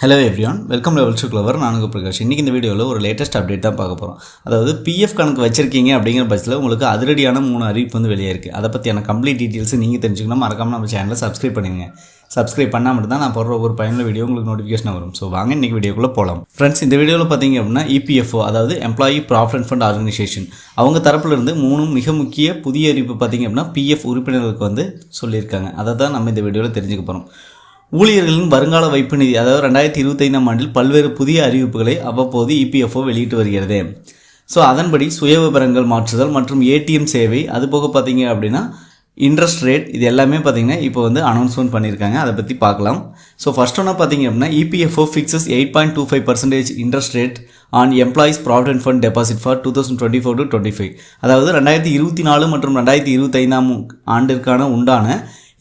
Hello everyone welcome level to clever நானுங்க பிரகாஷ். இன்றைக்கி இந்த வீடியோவில் ஒரு லேட்டஸ்ட் அப்டேட் தான் பார்க்க போகிறோம் அதாவது பிஎஃப் கணக்கு வச்சிருக்கீங்க அப்படிங்கிற பட்சத்தில் உங்களுக்கு அதிரடியான மூணு அறிவிப்பு வந்து வெளியே இருக்குது அதை பற்றியான கம்ப்ளீட் டீட்டெயில்ஸ் நீங்கள் தெரிஞ்சுக்கணும் மறக்காமல் நம்ம சேனலை சப்ஸ்கிரைப் பண்ணிடுங்க. சப்ஸ்கிரைப் பண்ணால் மட்டும் தான் நான் போடுற ஒரு பயனுள்ள வீடியோ உங்களுக்கு நோட்டிஃபிகேஷன் வரும். ஸோ வாங்க இன்றைக்கி வீடியோக்குள்ளே போகலாம் ஃப்ரெண்ட்ஸ் இந்த வீடியோவில் பார்த்தீங்க அப்படின்னா இபிஎஃப்ஓ அதாவது எம்ப்ளாயி ப்ராஃபிட் ஃபண்ட் ஆர்கனைசேஷன் அவங்க தரப்புல இருந்து மூணு மிக முக்கிய புதிய அறிவிப்பு பார்த்தீங்க அப்படின்னா பிஎஃப் உறுப்பினர்களுக்கு வந்து சொல்லியிருக்காங்க. அதை தான் நம்ம இந்த வீடியோவில் தெரிஞ்சுக்க போகிறோம் ஊழியர்களின் வருங்கால வைப்பு நிதி அதாவது ரெண்டாயிரத்தி இருபத்தைந்தாம் ஆண்டில் பல்வேறு புதிய அறிவிப்புகளை அவ்வப்போது இபிஎஃப்ஓ வெளியிட்டு வருகிறது. ஸோ அதன்படி சுய விவரங்கள் மாற்றுதல் மற்றும் ஏடிஎம் சேவை அது போக பார்த்தீங்க அப்படின்னா இன்ட்ரெஸ்ட் ரேட் இது எல்லாமே பார்த்தீங்கன்னா இப்போ வந்து அனௌன்ஸ்மெண்ட் பண்ணியிருக்காங்க. அதை பற்றி பார்க்கலாம். ஸோ ஃபஸ்ட் ஒன்னா பார்த்தீங்க அப்படின்னா EPFO fixes eight point two five percentage interest rate on employees provident fund deposit for two thousand twenty four to twenty five அதாவது ரெண்டாயிரத்தி இருபத்தி நாலு மற்றும் ரெண்டாயிரத்தி இருபத்தைந்தாம் ஆண்டிற்கான உண்டான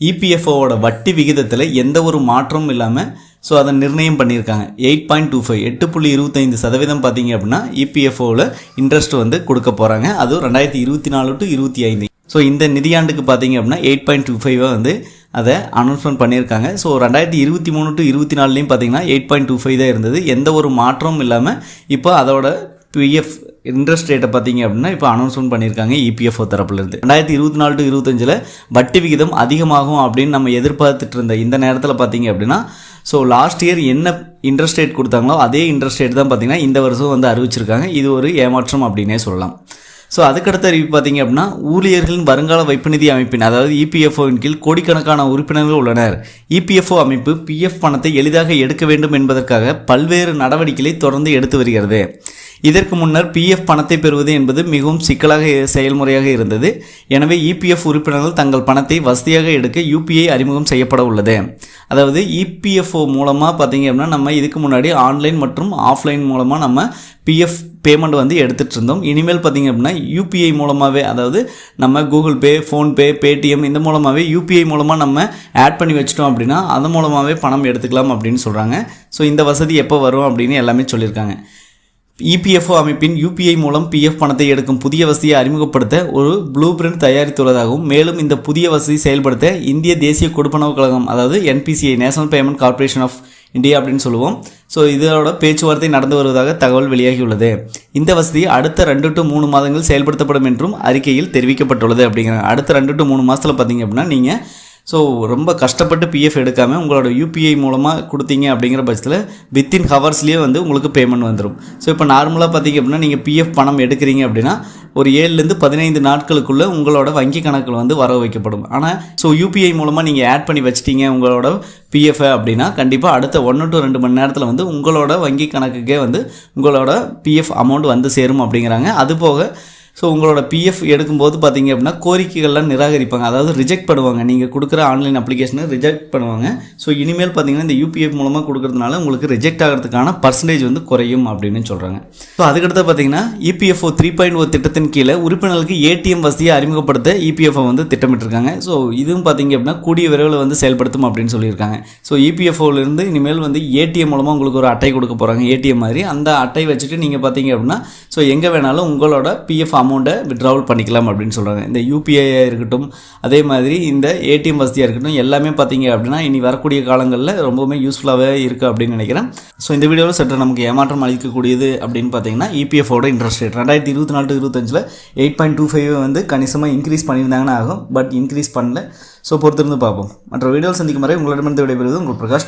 இபிஎஃப்ஓவோட வட்டி விகிதத்தில் எந்த ஒரு மாற்றமும் இல்லாமல் ஸோ அதை நிர்ணயம் பண்ணியிருக்காங்க. எயிட் பாயிண்ட் டூ ஃபைவ் எட்டு புள்ளி இருபத்தைந்து சதவீதம் பார்த்தீங்க அப்படின்னா இபிஎஃப்ஓவில் இன்ட்ரெஸ்ட் வந்து கொடுக்க போகிறாங்க அதுவும் ரெண்டாயிரத்தி இருபத்தி நாலு டு இருபத்தி ஐந்து. ஸோ இந்த நிதியாண்டுக்கு பார்த்தீங்க அப்படின்னா எயிட் பாயிண்ட் டூ ஃபைவாக வந்து அதை அனௌன்ஸ்மெண்ட் பண்ணியிருக்காங்க. ஸோ ரெண்டாயிரத்தி இருபத்தி மூணு டு இருபத்தி நாலுலேயும் பார்த்தீங்கன்னா எயிட் பாயிண்ட் டூ ஃபைவ் தான் இருந்தது. எந்த ஒரு மாற்றமும் இல்லாமல் இப்போ அதோட பிஎஃப் இன்ட்ரெஸ்ட் ரேட்டை பார்த்தீங்க அப்படின்னா இப்போ அனௌன்ஸ்மெண்ட் பண்ணியிருக்காங்க இபிஎஃப்ஓ தரப்புலேருந்து. ரெண்டாயிரத்தி இருபத்தி நாலு டு இருபத்தஞ்சில் வட்டி விகிதம் அதிகமாகும் அப்படின்னு நம்ம எதிர்பார்த்துட்டு இருந்த இந்த நேரத்தில் பார்த்தீங்க அப்படின்னா ஸோ லாஸ்ட் இயர் என்ன இன்ட்ரெஸ்ட் ரேட் கொடுத்தாங்களோ அதே இன்ட்ரெஸ்ட் ரேட் தான் பார்த்தீங்கன்னா இந்த வருஷம் வந்து அறிவிச்சிருக்காங்க. இது ஒரு ஏமாற்றம் அப்படின்னே சொல்லலாம். ஸோ அதுக்கடுத்த அறிவிப்பு பார்த்தீங்க அப்படின்னா ஊழியர்களின் வருங்கால வைப்பு நிதி அமைப்பின் அதாவது இபிஎஃப்ஓவின் கீழ் கோடிக்கணக்கான உறுப்பினர்கள் உள்ளனர். இபிஎஃப்ஓ அமைப்பு பிஎஃப் பணத்தை எளிதாக எடுக்க வேண்டும் என்பதற்காக பல்வேறு நடவடிக்கைகளை தொடர்ந்து எடுத்து வருகிறது. இதற்கு முன்னர் பிஎஃப் பணத்தை பெறுவது என்பது மிகவும் சிக்கலாக செயல்முறையாக இருந்தது. எனவே இபிஎஃப் உறுப்பினர்கள் தங்கள் பணத்தை வசதியாக எடுக்க யூபிஐ அறிமுகம் செய்யப்பட உள்ளது. அதாவது இபிஎஃப்ஓ மூலமாக பார்த்தீங்க அப்படின்னா நம்ம இதுக்கு முன்னாடி ஆன்லைன் மற்றும் ஆஃப்லைன் மூலமாக நம்ம பிஎஃப் பேமெண்ட் வந்து எடுத்துகிட்டு இருந்தோம். இனிமேல் பார்த்தீங்க அப்படின்னா யூபிஐ மூலமாகவே அதாவது நம்ம கூகுள் பே ஃபோன்பே பேடிஎம் இந்த மூலமாகவே யூபிஐ மூலமாக நம்ம ஆட் பண்ணி வச்சிட்டோம் அப்படின்னா அது மூலமாகவே பணம் எடுத்துக்கலாம் அப்படின்னு சொல்கிறாங்க ஸோ இந்த வசதி எப்போ வரும் அப்படின்னு எல்லாமே சொல்லியிருக்காங்க. இபிஎஃப்ஓ அமைப்பின் யூபிஐ மூலம் பிஎஃப் பணத்தை எடுக்கும் புதிய வசதியை அறிமுகப்படுத்த ஒரு ப்ளூ பிரிண்ட் தயாரித்துள்ளதாகவும் மேலும் இந்த புதிய வசதி செயல்படுத்த இந்திய தேசிய கொடுப்பனவு கழகம் அதாவது NPCI national payment corporation of India அப்படின்னு சொல்லுவோம். ஸோ இதோட பேச்சுவார்த்தை நடந்து வருவதாக தகவல் வெளியாகியுள்ளது. இந்த வசதி அடுத்த ரெண்டு டு மூணு மாதங்கள் செயல்படுத்தப்படும் என்றும் அறிக்கையில் தெரிவிக்கப்பட்டுள்ளது அப்படிங்கிறாங்க அடுத்த ரெண்டு டு மூணு மாதத்தில் பார்த்தீங்க அப்படின்னா நீங்கள் ஸோ ரொம்ப கஷ்டப்பட்டு பிஎஃப் எடுக்காமல் உங்களோட யூபிஐ மூலமாக கொடுத்தீங்க அப்படிங்கிற பட்சத்தில் வித்தின் ஹவர்ஸ்லேயே வந்து உங்களுக்கு பேமெண்ட் வந்துடும் ஸோ இப்போ நார்மலாக பார்த்தீங்க அப்படின்னா நீங்கள் பிஎஃப் பணம் எடுக்கிறீங்க அப்படின்னா ஒரு ஏழுலேருந்து பதினைந்து நாட்களுக்குள்ளே உங்களோட வங்கி கணக்கில் வந்து வர வைக்கப்படும். ஆனால் ஸோ யூபிஐ மூலமாக நீங்கள் ஆட் பண்ணி வச்சிட்டீங்க உங்களோட பிஎஃப் அப்படின்னா கண்டிப்பாக அடுத்த ஒன்று டு ரெண்டு மணி நேரத்தில் வந்து உங்களோட வங்கி கணக்குக்கே வந்து உங்களோட பிஎஃப் அமௌண்ட் வந்து சேரும் அப்படிங்கிறாங்க. அது போக ஸோ உங்களோட பிஎஃப் எடுக்கும்போது பார்த்தீங்க அப்படின்னா கோரிக்கைகள்லாம் நிராகரிப்பாங்க. அதாவது ரிஜெக்ட் பண்ணுவாங்க நீங்கள் கொடுக்குற ஆன்லைன் அப்ளிகேஷனை ரிஜெக்ட் பண்ணுவாங்க. ஸோ இனிமேல் பார்த்தீங்கன்னா இந்த யூபிஎஃப் மூலமாக கொடுக்கறதுனால உங்களுக்கு ரிஜெக்ட் ஆகிறதுக்கான பர்சன்டேஜ் வந்து குறையும் அப்படின்னு சொல்கிறாங்க ஸோ அதுக்கடுத்து பார்த்தீங்கன்னா EPFO three point O oh திட்டத்தின் கீழே உறுப்பினர்களுக்கு ஏடிஎம் வசதியை அறிமுகப்படுத்த இபிஎஃப்ஓ வந்து திட்டமிட்டிருக்காங்க. ஸோ இதுவும் பார்த்தீங்க அப்படின்னா கூடிய விரைவில் வந்து செயல்படுத்தும் அப்படின்னு சொல்லியிருக்காங்க. ஸோ இபிஎஃப்ஓலேருந்து இனிமேல் வந்து ஏடிஎம் மூலமாக உங்களுக்கு ஒரு அட்டை கொடுக்க போகிறாங்க ஏடிஎம் மாதிரி. அந்த அட்டை வச்சுட்டு நீங்கள் பார்த்தீங்க அப்படின்னா ஸோ எங்கே வேணாலும் உங்களோட பிஎஃப் அமௌண்ட்டை விட்ராவல் பண்ணிக்கலாம் அப்படின்னு சொல்கிறாங்க இந்த யூபிஐயாக இருக்கட்டும் அதே மாதிரி இந்த ஏடிஎம் வசதியாக இருக்கட்டும் எல்லாமே பார்த்தீங்க அப்படின்னா இனி வரக்கூடிய காலங்களில் ரொம்பவுமே யூஸ்ஃபுல்லாகவே இருக்குது அப்படின்னு நினைக்கிறேன். ஸோ இந்த வீடியோவில் சற்று நமக்கு ஏமாற்றம் அளிக்கக்கூடியது அப்படின்னு பார்த்தீங்கன்னா இபிஎஃப்ஓட இன்ட்ரெஸ்ட் ரேட் ரெண்டாயிரத்தி இருபத்தி நாலு இருபத்தஞ்சில் எயிட் பாயிண்ட் டூ ஃபைவ் வந்து கணிசமாக இன்க்ரீஸ் பண்ணியிருந்தாங்கன்னு ஆகும் பட் இன்க்ரீஸ் பண்ணல. ஸோ பொறுத்திருந்து பார்ப்போம். மற்ற வீடியோவில் சந்திக்கும் வரை உங்களிடமிருந்து விடைபெறுவது உங்கள் பிரகாஷ்.